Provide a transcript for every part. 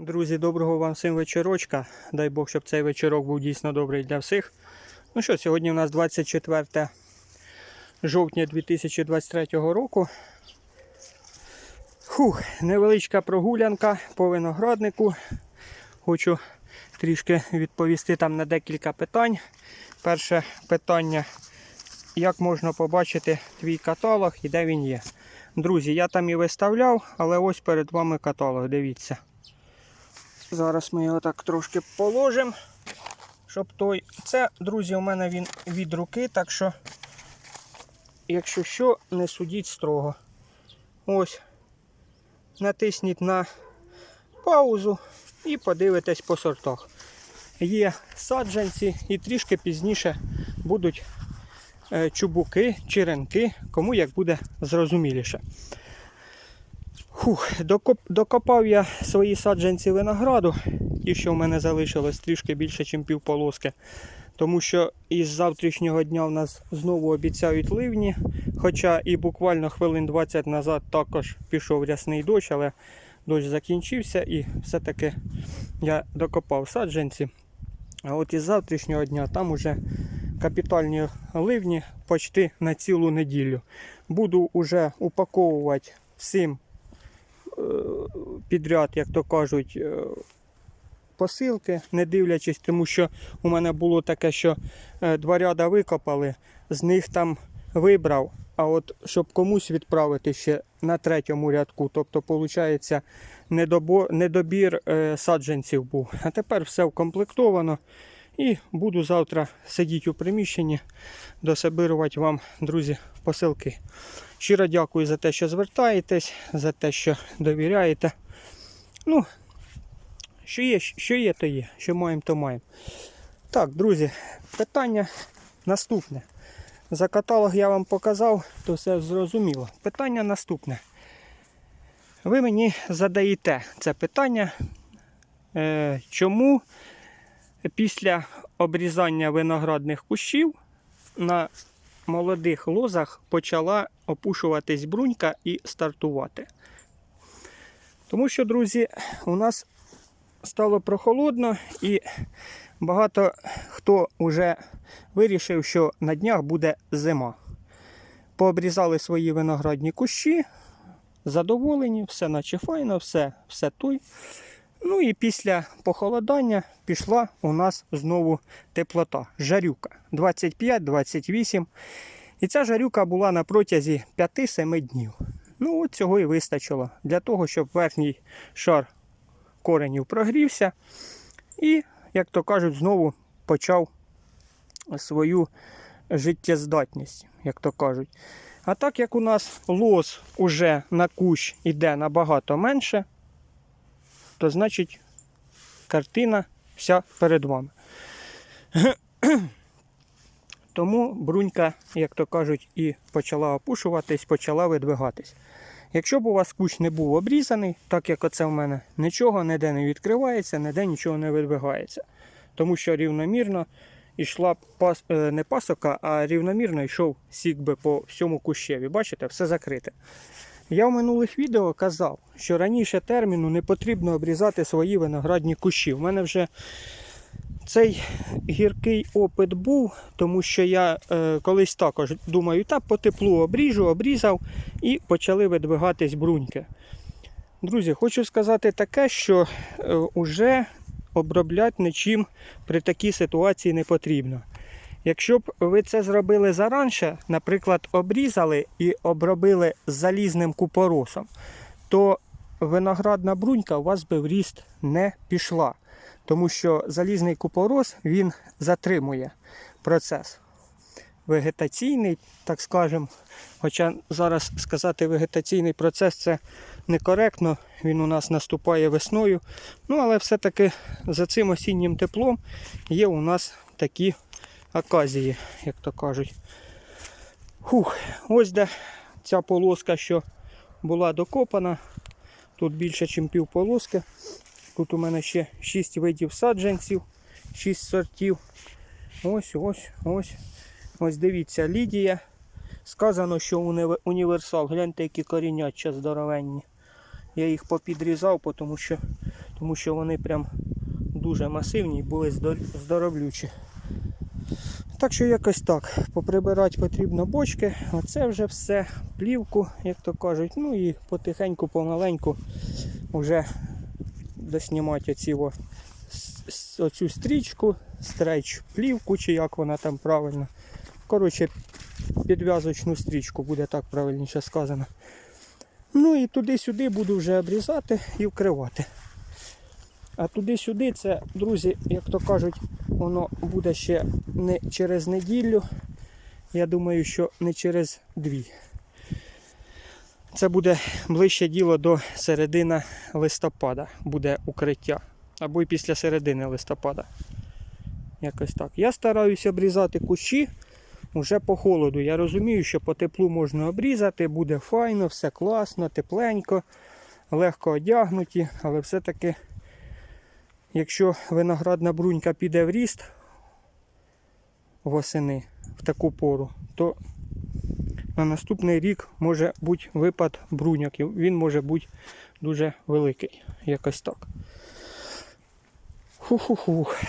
Друзі, доброго вам всім вечорочка. Дай Бог, щоб цей вечорок був дійсно добрий для всіх. Ну що, сьогодні у нас 24 жовтня 2023 року. Фух, невеличка прогулянка по винограднику. Хочу трішки відповісти там на декілька питань. Перше питання, як можна побачити твій каталог і де він є. Друзі, я там і виставляв, але ось перед вами каталог, дивіться. Зараз ми його так трошки положимо, щоб той. Це, друзі, у мене він від руки, так що, якщо що, не судіть строго. Ось. Натисніть на паузу і подивитесь по сортах. Є саджанці і трішки пізніше будуть е, чубуки, черенки, кому як буде зрозуміліше. Фух, докоп, докопав я свої саджанці винограду, ті, що в мене залишилось трішки більше, ніж півполоски. Тому що із завтрашнього дня в нас знову обіцяють ливні. Хоча і буквально хвилин 20 назад також пішов рясний дощ, але дощ закінчився і все-таки я докопав саджанці. А от із завтрашнього дня там уже капітальні ливні почти на цілу неділю. Буду уже упаковувати всім підряд, як то кажуть, е, посилки, не дивлячись, тому що у мене було таке, що е, два ряда викопали, з них там вибрав. А от щоб комусь відправити ще на третьому рядку, тобто, виходить, недобор, недобір е, саджанців був. А тепер все вкомплектовано. І буду завтра сидіти у приміщенні, дособирувати вам, друзі, посилки. Щиро дякую за те, що звертаєтесь, за те, що довіряєте. Ну, що є, що є, то є. Що маємо, то маємо. Так, друзі, питання наступне. За каталог я вам показав, то все зрозуміло. Питання наступне. Ви мені задаєте це питання, е, чому після обрізання виноградних кущів на молодих лозах почала опушуватись брунька і стартувати. Тому що, друзі, у нас стало прохолодно і багато хто вже вирішив, що на днях буде зима. Пообрізали свої виноградні кущі, задоволені, все наче файно, все, все той. Ну і після похолодання пішла у нас знову теплота. Жарюка 25-28. І ця жарюка була на протязі 5-7 днів. Ну, от цього і вистачило для того, щоб верхній шар коренів прогрівся. І, як то кажуть, знову почав свою життєздатність, як то кажуть. А так як у нас лоз уже на кущ іде набагато менше, то значить картина вся перед вами. Тому брунька, як то кажуть, і почала опушуватись, почала видвигатись. Якщо б у вас кущ не був обрізаний, так як оце в мене, нічого ніде не відкривається, ніде нічого не видвигається. Тому що рівномірно йшла пас, е, не пасока, а рівномірно йшов сік би по всьому кущеві. Бачите, все закрите. Я в минулих відео казав, що раніше терміну не потрібно обрізати свої виноградні кущі. У мене вже цей гіркий опит був, тому що я е, колись також думаю, так по теплу обріжу, обрізав і почали видвигатись бруньки. Друзі, хочу сказати таке, що е, уже обробляти нічим при такій ситуації не потрібно. Якщо б ви це зробили заранше, наприклад, обрізали і обробили залізним купоросом, то виноградна брунька у вас би в ріст не пішла. Тому що залізний купорос він затримує процес вегетаційний, так скажемо. Хоча зараз сказати вегетаційний процес це некоректно, він у нас наступає весною. Ну, але все-таки за цим осіннім теплом є у нас такі аказії, як то кажуть. Фух, ось де ця полоска, що була докопана. Тут більше, ніж пів полоски. Тут у мене ще 6 видів саджанців, 6 сортів. Ось, ось, ось. Ось дивіться, Лідія. Сказано, що універсал. Гляньте, які коріняча здоровенні. Я їх попідрізав, тому що тому що вони прям дуже масивні і були здор- здоровлючі. Так що якось так. Поприбирати потрібно бочки. Оце вже все, плівку, як то кажуть. Ну і потихеньку, помаленьку вже доснімати оці оцю стрічку, стрейч плівку, чи як вона там правильно. Коротше, підв'язочну стрічку, буде так правильніше сказано. Ну і туди-сюди буду вже обрізати і вкривати. А туди-сюди це, друзі, як то кажуть, воно буде ще не через неділю. Я думаю, що не через дві. Це буде ближче діло до середини листопада буде укриття. Або й після середини листопада. Якось так. Я стараюся обрізати кущі вже по холоду. Я розумію, що по теплу можна обрізати, буде файно, все класно, тепленько, легко одягнуті, але все-таки, якщо виноградна брунька піде в ріст восени в таку пору, то на наступний рік може бути випад бруняк. і Він може бути дуже великий. Якось так. Ху-ху-хух.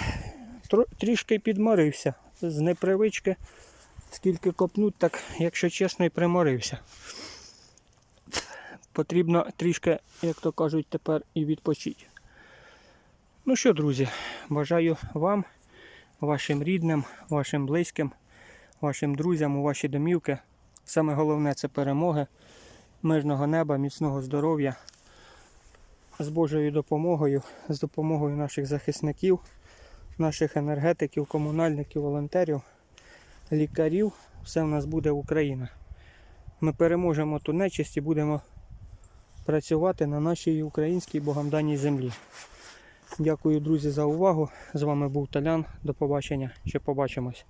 Трішки підморився. З непривички. Скільки копнуть, так, якщо чесно, і приморився. Потрібно трішки, як то кажуть, тепер і відпочити. Ну що, друзі, бажаю вам, вашим рідним, вашим близьким, вашим друзям у ваші домівки. Саме головне це перемоги, мирного неба, міцного здоров'я. З Божою допомогою, з допомогою наших захисників, наших енергетиків, комунальників, волонтерів, лікарів. Все в нас буде Україна. Ми переможемо ту нечисть і будемо працювати на нашій українській богам даній землі. Дякую, друзі, за увагу. З вами був Талян. До побачення. Ще побачимось.